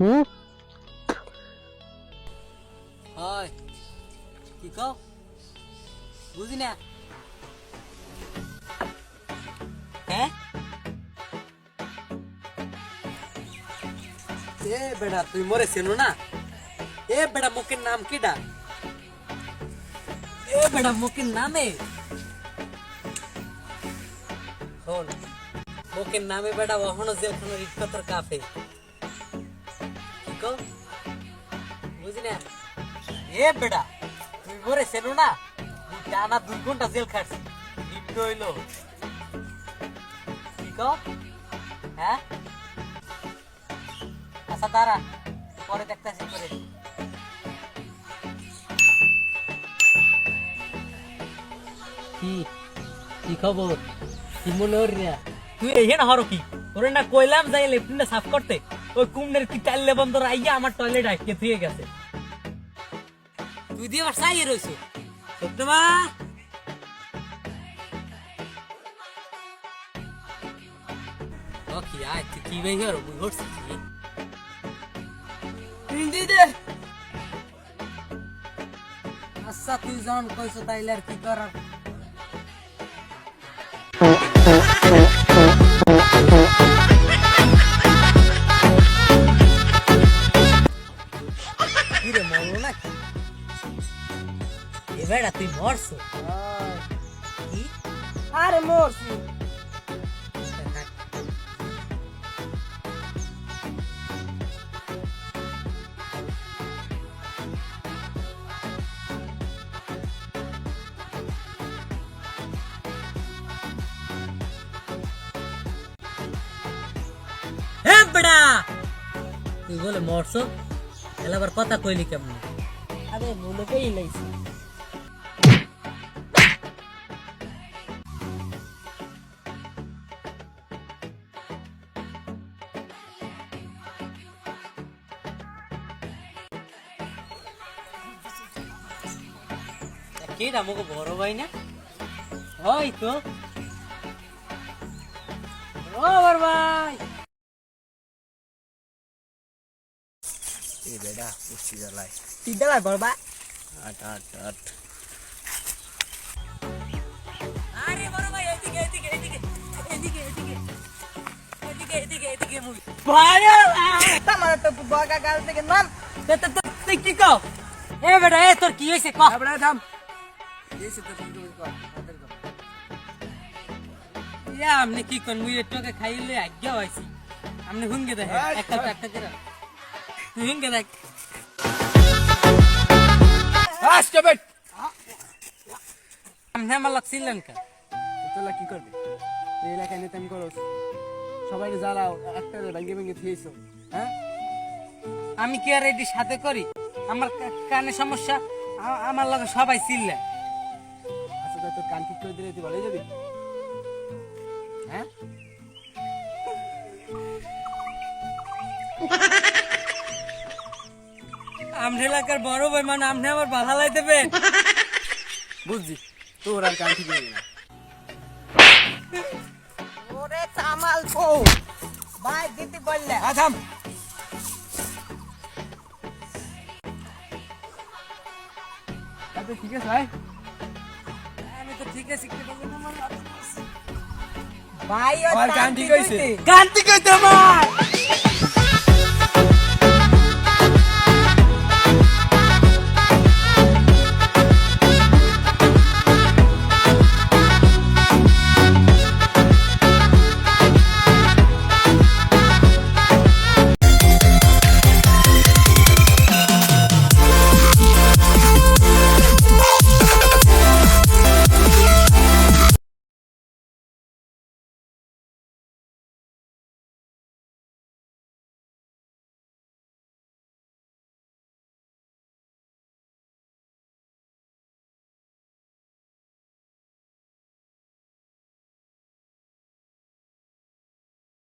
হুম? কি কও? বুঝি এ বেটা তুই মরে চেনো না? এ বেড়া, মুখের নাম কিডা? এ বেড়া, মুখের নামে? হন মুখের নামে বেটা ওহনো জেলখানার ইট কাপে কও বুঝি না এ বেটা তুই মরে চেনো না টানা দুই ঘণ্টা জেল খাটছি নিম্ন হইল কি কও হ্যাঁ আচ্ছা দাঁড়া পরে দেখতেছি করে কি কি খবর কি মনে হর তুই এই না হরো কি তোরে না কইলাম যাই লেফটিনটা সাফ করতে ওই কুমনের কি চাইলে বন্ধ আইয়া আমার টয়লেট আটকে থুয়ে গেছে। তুই দিয়ে আবার চাইয়ে রইছো? সত্য মা। কি আয়, তুই কি আচ্ছা তুই যখন কইছো তাইলে আর কি করার? এবারে তুই মরছো কি আরে মরছি হে বেড়া তুই বলে মরছো এলা আবার কথা কইলি কেমন আরে মনে কই লাইছি কে? আমাকে বড় ভাই না? হয় তো। ও বড় ভাই। এ বেডা পুষ্টি জ্বালায়। তুই দেলাই বলবা আট আট আট। আরে বড় ভাই এদিকে এদিকে এদিকে এদিকে এদিকে। এদিকে এদিকে এদিকে মুই ভাই আমার তো বগা গাল থেকে নাম। তে তে তে তুই কি কও? এ বেটা এ তোর কি হইছে কও। বড়া থাম। ইয়া কি কোন মুই এটকে খাইলে আজ্ঞা হইছি। হুঙ্গে দেখ একটা একটা করে। তুই হুঙ্গে দেখ। বেট আমনে আমার লাগছিলেন কা। তোলা কি করবে? এই এলাকায় নেতাম করো সবাই জ্বালাও একটা ভেঙে ভেঙে থিয়েছো হ্যাঁ? আমি কি আর এটি সাথে করি? আমার কানে সমস্যা আমার লগে সবাই চিল্লে আচ্ছা তোর কান ঠিক করে দিলে তুই ভালোই যাবি। হ্যাঁ? আমনে এলাকার বড় ভাই মানে আমনে আমার বাহালাই দেবে বুঝছি তোর আর কান ঠিক না। ওরে কো ভাই দিতে বললে। হ্যাঁ আচ্ছা, ঠিক আছে ভাই। ভাই গান গান্ধী আমার।